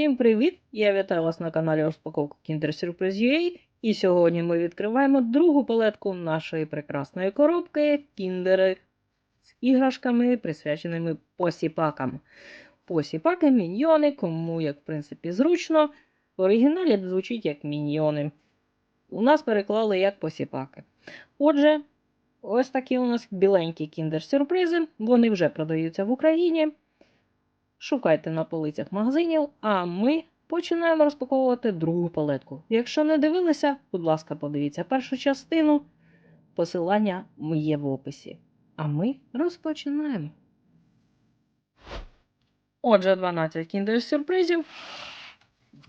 Всім привіт! Я вітаю вас на каналі Розпаковка Kinder Surprise UA. І сьогодні ми відкриваємо другу палетку нашої прекрасної коробки Кіндери з іграшками, присвяченими посіпакам. Посіпаки, міньйони, кому як в принципі зручно. В оригіналі звучить як міньйони. У нас переклали як посіпаки. Отже, ось такі у нас біленькі кіндер-сюрпризи. Вони вже продаються в Україні. Шукайте на полицях магазинів, а ми починаємо розпаковувати другу палетку. Якщо не дивилися, будь ласка, подивіться першу частину. Посилання є в описі. А ми розпочинаємо. Отже, 12 кіндер сюрпризів.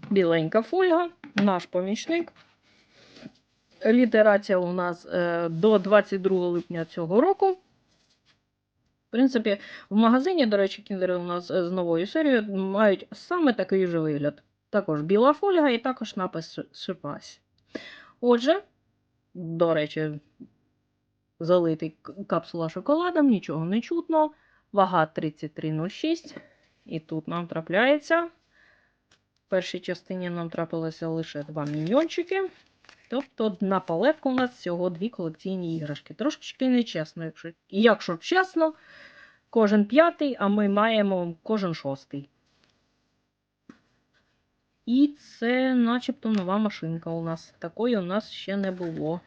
Біленька фольга, наш помічник. Літерація у нас е, до 22 липня цього року. В принципі, в магазині, до речі, кіндери у нас е, з новою серією мають саме такий же вигляд. Також біла фольга і також напис Surprise. Отже, до речі, залитий капсула шоколадом, нічого не чутно. Вага 33,06. І тут нам трапляється. В першій частині нам трапилося лише два міньйончики. Тобто на палетку у нас всього дві колекційні іграшки. Трошечки нечесно, якщо, якщо чесно, кожен п'ятий, а ми маємо кожен шостий. І це начебто нова машинка у нас. Такої у нас ще не було.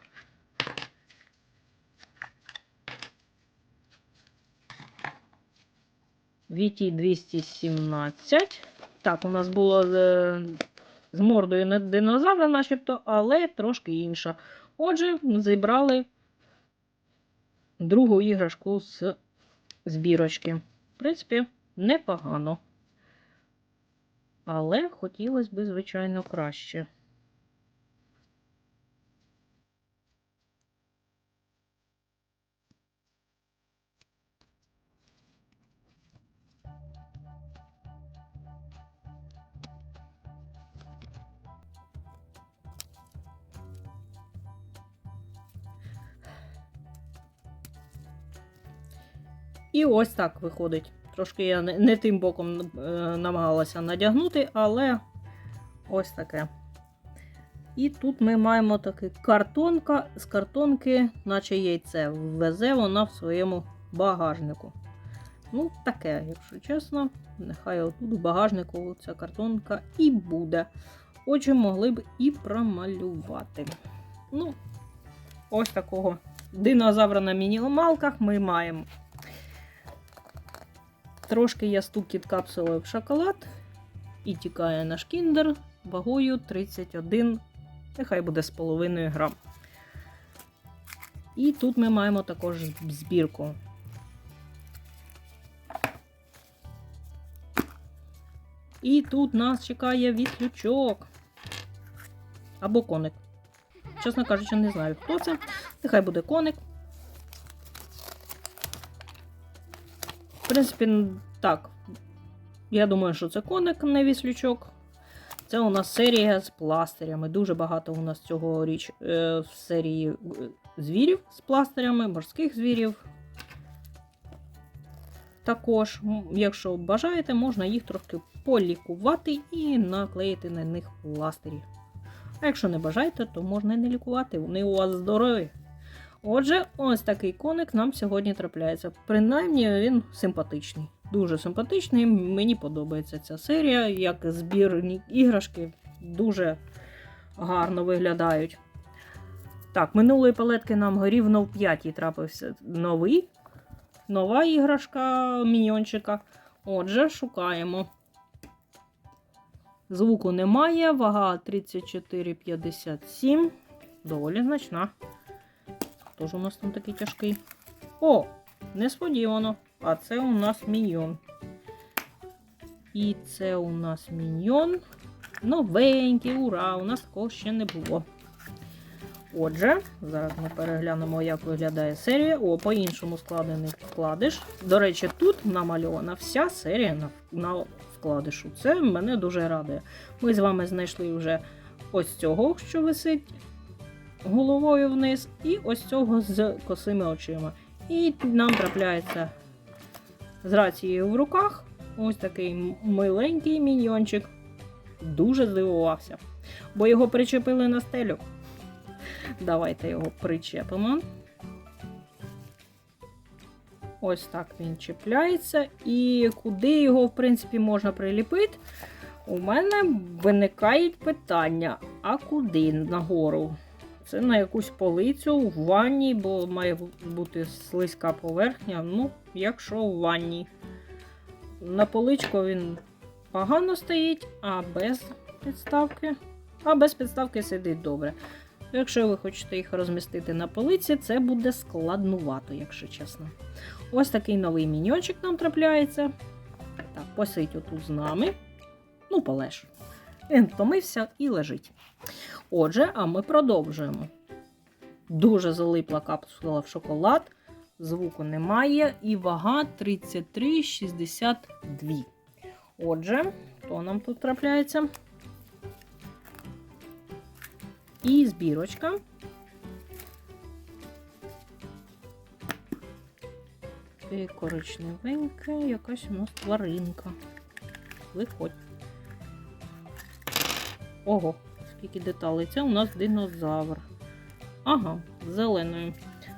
VT 217. Так, у нас було з, мордою не динозавра, начебто, але трошки інша. Отже, зібрали другу іграшку з збірочки. В принципі, непогано. Але хотілося б, звичайно, краще. І ось так виходить. Трошки я не, не тим боком е, намагалася надягнути, але ось таке. І тут ми маємо таке картонка з картонки, наче яйце. Везе вона в своєму багажнику. Ну, таке, якщо чесно, нехай отут в багажнику ця картонка і буде. Отже, могли б і промалювати. Ну, ось такого динозавра на мінімалках ми маємо. Трошки я стукіт капсулою в шоколад. І тікає наш кіндер вагою 31, нехай буде з половиною грам. І тут ми маємо також збірку. І тут нас чекає віслючок. Або коник. Чесно кажучи, не знаю, хто це. Нехай буде коник. В принципі, так. Я думаю, що це коник, не віслючок. Це у нас серія з пластирями. Дуже багато у нас цього річ е, в серії е, звірів з пластирями, морських звірів. Також, якщо бажаєте, можна їх трошки полікувати і наклеїти на них пластирі. А якщо не бажаєте, то можна і не лікувати, вони у вас здорові. Отже, ось такий коник нам сьогодні трапляється. Принаймні він симпатичний. Дуже симпатичний. Мені подобається ця серія, як збірні іграшки дуже гарно виглядають. Так, минулої палетки нам рівно в п'ятій трапився новий. Нова іграшка міньйончика. Отже, шукаємо. Звуку немає, вага 34,57. Доволі значна. Хто ж у нас там такий тяжкий? О, несподівано. А це у нас міньйон. І це у нас міньйон. Новенький, ура! У нас такого ще не було. Отже, зараз ми переглянемо, як виглядає серія. О, по-іншому складений вкладиш. До речі, тут намальована вся серія на, на вкладишу. Це мене дуже радує. Ми з вами знайшли вже ось цього, що висить головою вниз, і ось цього з косими очима. І нам трапляється з рацією в руках ось такий миленький міньйончик. дуже здивувався, бо його причепили на стелю. Давайте його причепимо. Ось так він чіпляється. І куди його, в принципі, можна приліпити? У мене виникають питання: а куди нагору? Це на якусь полицю в ванні, бо має бути слизька поверхня. Ну, якщо в ванні. На поличку він погано стоїть, а без підставки. А без підставки сидить добре. Якщо ви хочете їх розмістити на полиці, це буде складнувато, якщо чесно. Ось такий новий міньончик нам трапляється. Так, посидь отут з нами. Ну, полеж. Він втомився і лежить. Отже, а ми продовжуємо. Дуже залипла капсула в шоколад, звуку немає, і вага 33,62. Отже, хто нам тут трапляється? І збірочка. І коричневенька, якась у нас тваринка. Виходь. Ого, скільки деталей. Це у нас динозавр. Ага, зеленою.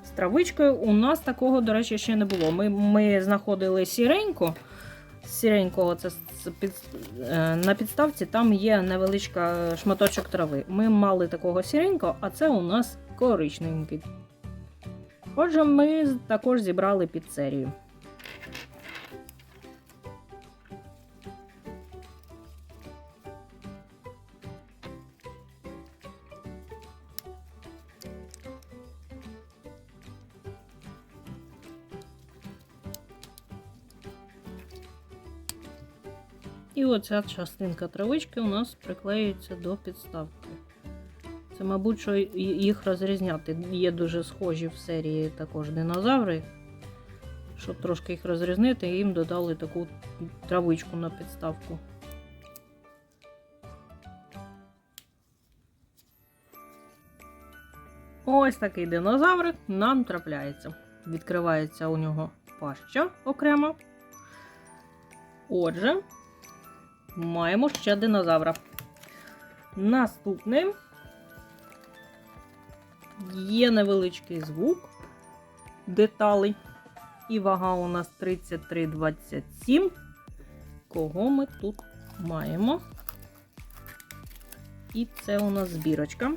З травичкою у нас такого, до речі, ще не було. Ми ми знаходили сіреньку. Сіренького це під, е, на підставці там є невеличка шматочок трави. Ми мали такого сіренького, а це у нас коричненький. Отже, ми також зібрали під оця частинка травички у нас приклеюється до підставки. Це, мабуть, що їх розрізняти. Є дуже схожі в серії також динозаври. Щоб трошки їх розрізнити, їм додали таку травичку на підставку. Ось такий динозаврик нам трапляється. Відкривається у нього паща окремо. Отже, маємо ще динозавра. Наступним є невеличкий звук деталей. І вага у нас 33,27. Кого ми тут маємо? І це у нас збірочка.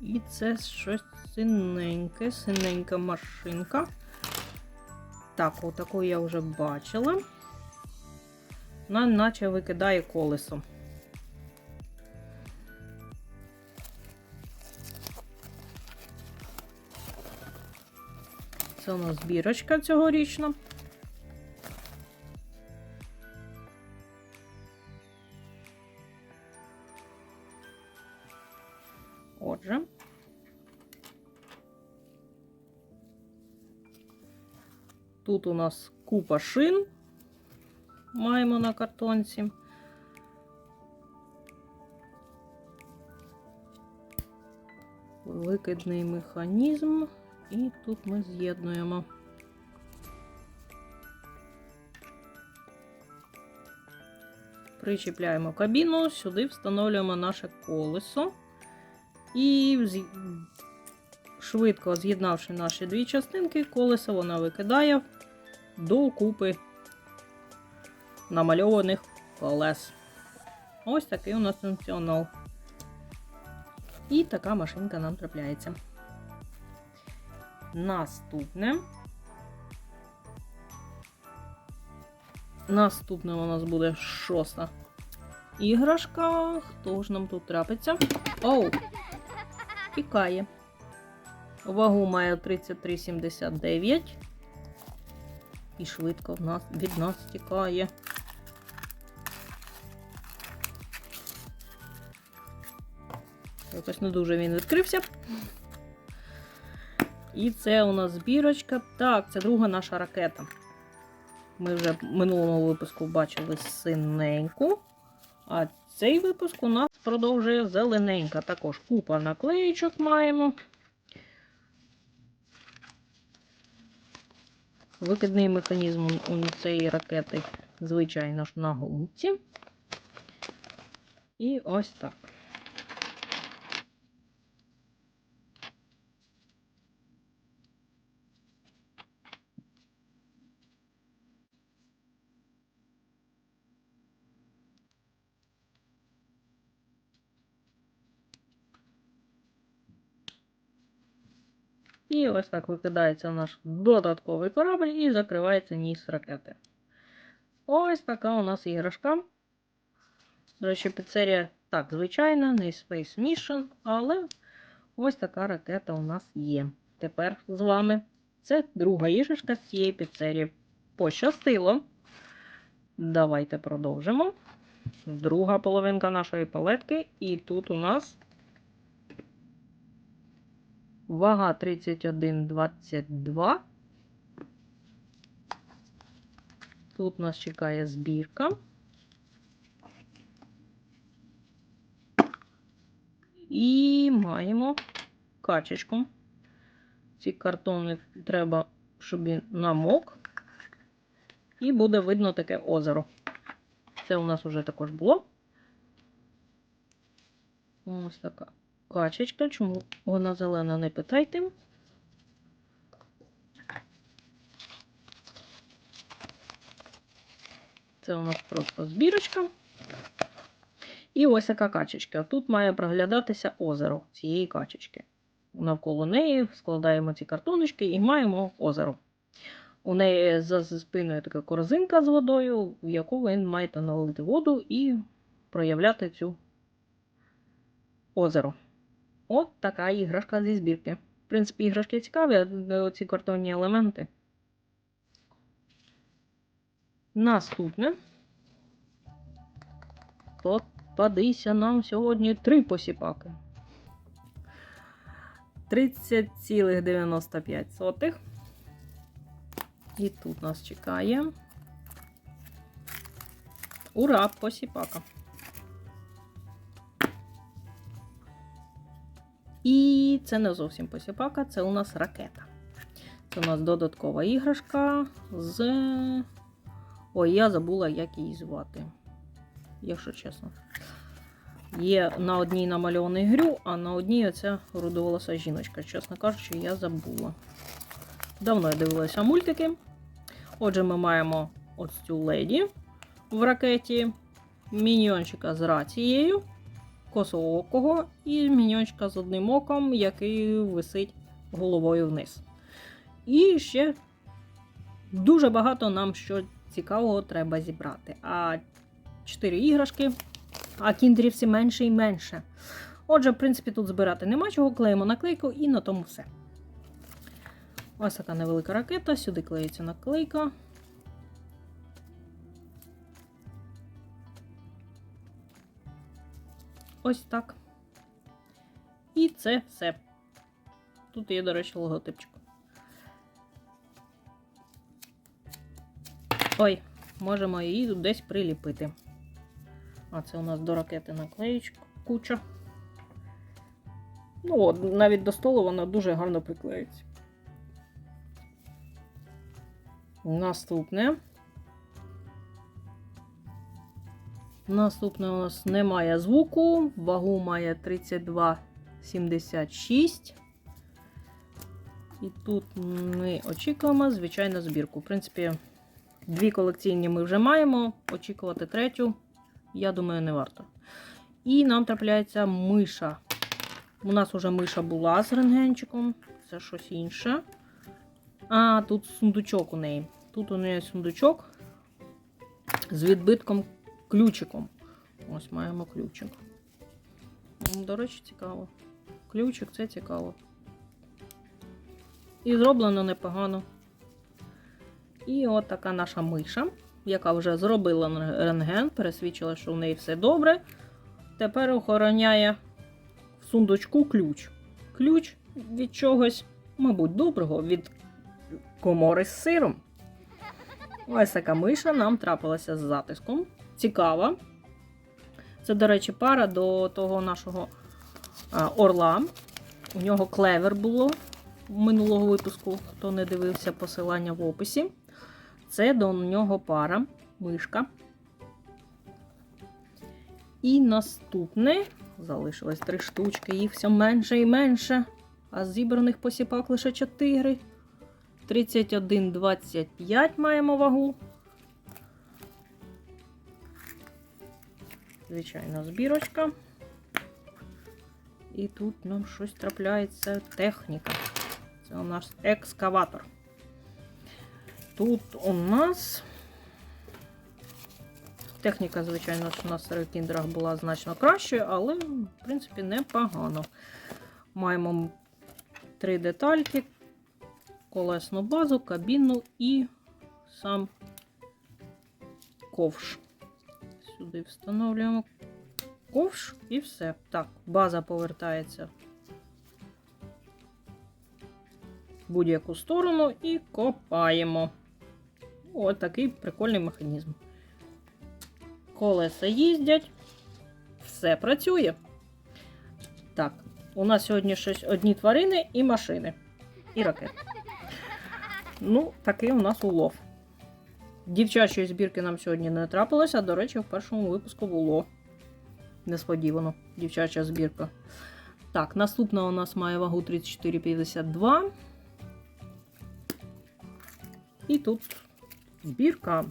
І це щось синеньке, синенька машинка. Так, отаку я вже бачила. Вона наче викидає колесо. Це у нас збірочка цьогорічна. Тут у нас купа шин маємо на картонці. Викидний механізм, і тут ми з'єднуємо. Причіпляємо кабіну, сюди встановлюємо наше колесо. І швидко з'єднавши наші дві частинки, колесо вона викидає до купи намальованих колес. Ось такий у нас функціонал. І така машинка нам трапляється. Наступне. Наступне у нас буде шоста іграшка. Хто ж нам тут трапиться? Оу! Тікає. Вагу має 33,79. І швидко в нас, від нас тікає. Якось не дуже він відкрився. І це у нас збірочка. Так, це друга наша ракета. Ми вже в минулому випуску бачили синеньку. А цей випуск у нас продовжує зелененька. Також купа наклеїчок маємо. Викидний механізм у цієї ракети звичайно ж, на гумці. І ось так. І ось так викидається наш додатковий корабль і закривається ніс ракети. Ось така у нас іграшка. До речі, піцерія так, звичайна, не Space Mission, але ось така ракета у нас є. Тепер з вами. Це друга іграшка з цієї піцерії. Пощастило. Давайте продовжимо. Друга половинка нашої палетки. І тут у нас Вага 31,22. Тут нас чекає збірка. І маємо качечку. Ці картони треба, щоб він намок. І буде видно таке озеро. Це у нас вже також було. Ось така качечка. Чому вона зелена, не питайте. Це у нас просто збірочка. І ось така качечка. Тут має проглядатися озеро цієї качечки. Навколо неї складаємо ці картоночки і маємо озеро. У неї за спиною така корзинка з водою, в яку ви маєте налити воду і проявляти цю озеро. От така іграшка зі збірки. В принципі, іграшки цікаві, а ці картонні елементи. Наступне. Попадися нам сьогодні три посіпаки. 30,95. І тут нас чекає. Ура, посіпака. І це не зовсім посіпака, це у нас ракета. Це у нас додаткова іграшка з. Ой, я забула, як її звати. Якщо чесно. Є на одній намальований грю, а на одній оця рудоволоса жіночка. Чесно кажучи, я забула. Давно я дивилася мультики. Отже, ми маємо ось цю леді в ракеті, міньйончика з рацією косоокого і міньончика з одним оком, який висить головою вниз. І ще дуже багато нам що цікавого треба зібрати. А 4 іграшки, а кіндерів все менше і менше. Отже, в принципі, тут збирати нема чого, клеїмо наклейку і на тому все. Ось така невелика ракета, сюди клеїться наклейка. Ось так. І це все. Тут є, до речі, логотипчик. Ой, можемо її десь приліпити. А це у нас до ракети наклеєчка куча. Ну, от, навіть до столу вона дуже гарно приклеїться. Наступне. Наступне у нас немає звуку, вагу має 32,76. І тут ми очікуємо, звичайно, збірку. В принципі, дві колекційні ми вже маємо. Очікувати третю, я думаю, не варто. І нам трапляється миша. У нас вже миша була з рентгенчиком, це щось інше. А, тут сундучок у неї. Тут у неї сундучок з відбитком ключиком. Ось маємо ключик. До речі, цікаво. Ключик це цікаво. І зроблено непогано. І от така наша миша, яка вже зробила рентген, пересвідчила, що в неї все добре. Тепер охороняє в сундучку ключ. Ключ від чогось, мабуть, доброго, від комори з сиром. Ось така миша нам трапилася з затиском. Цікава. Це, до речі, пара до того нашого орла. У нього клевер було минулого випуску, хто не дивився посилання в описі. Це до нього пара. мишка. І наступне залишилось три штучки, їх все менше і менше. А зібраних посіпак лише 4. 31,25 маємо вагу. Звичайно, збірочка. І тут нам щось трапляється техніка. Це у нас екскаватор. Тут у нас техніка, звичайно, у нас в кіндерах була значно кращою, але, в принципі, непогано. Маємо три детальки: колесну базу, кабіну і сам ковш. Сюди встановлюємо ковш і все. Так, база повертається в будь-яку сторону і копаємо. Ось такий прикольний механізм. Колеса їздять, все працює. Так, у нас сьогодні щось одні тварини і машини. І ракети. Ну, такий у нас улов. Дівчачої збірки нам сьогодні не трапилося, до речі, в першому випуску було. Несподівано, дівчача збірка. Так, наступна у нас має вагу 34,52. І тут збірка.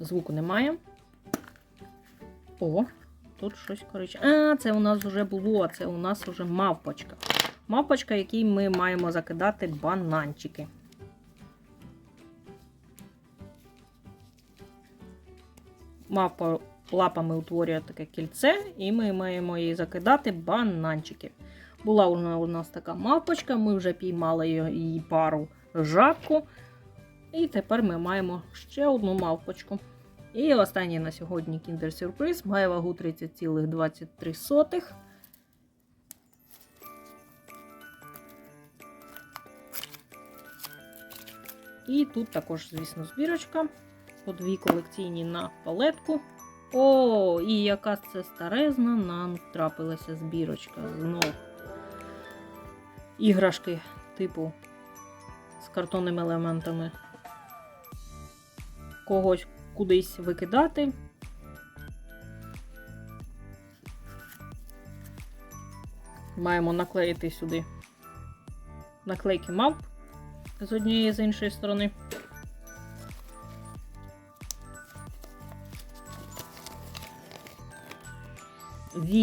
Звуку немає. О, тут щось коричневе. А, це у нас вже було, це у нас вже мавпочка. Мавпочка, якій ми маємо закидати бананчики. Мавпа лапами утворює таке кільце, і ми маємо її закидати бананчики. Була у нас така мавпочка, ми вже піймали її пару жабку. І тепер ми маємо ще одну мавпочку. І останній на сьогодні Kinder Surprise має вагу 30,23. І тут також, звісно, збірочка. По дві колекційні на палетку. О, і яка це старезна нам трапилася збірочка. Знов іграшки типу з картонними елементами. Когось кудись викидати. Маємо наклеїти сюди наклейки мавп з однієї з іншої сторони.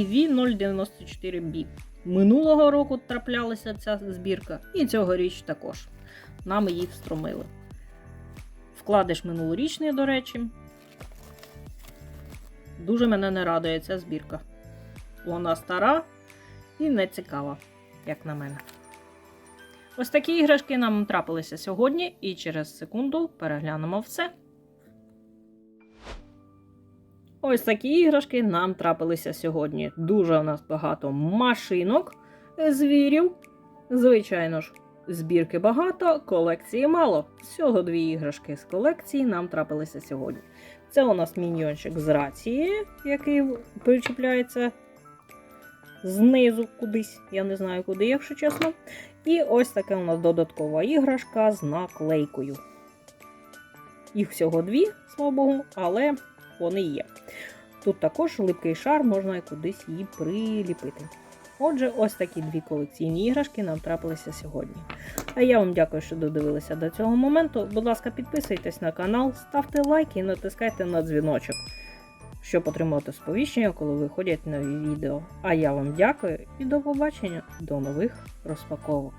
VV094B. Минулого року траплялася ця збірка, і цьогоріч також. Нам її встромили. Вкладиш минулорічний, до речі. Дуже мене не радує ця збірка. Вона стара і не цікава, як на мене. Ось такі іграшки нам трапилися сьогодні, і через секунду переглянемо все. Ось такі іграшки нам трапилися сьогодні. Дуже у нас багато машинок, звірів. Звичайно ж, збірки багато, колекції мало. Всього дві іграшки з колекції нам трапилися сьогодні. Це у нас міньйончик з рації, який причіпляється знизу кудись. Я не знаю куди, якщо чесно. І ось така у нас додаткова іграшка з наклейкою. Їх всього дві, слава Богу, але вони є. Тут також липкий шар, можна кудись її приліпити. Отже, ось такі дві колекційні іграшки нам трапилися сьогодні. А я вам дякую, що додивилися до цього моменту. Будь ласка, підписуйтесь на канал, ставте лайки і натискайте на дзвіночок, щоб отримати сповіщення, коли виходять нові відео. А я вам дякую і до побачення до нових розпаковок.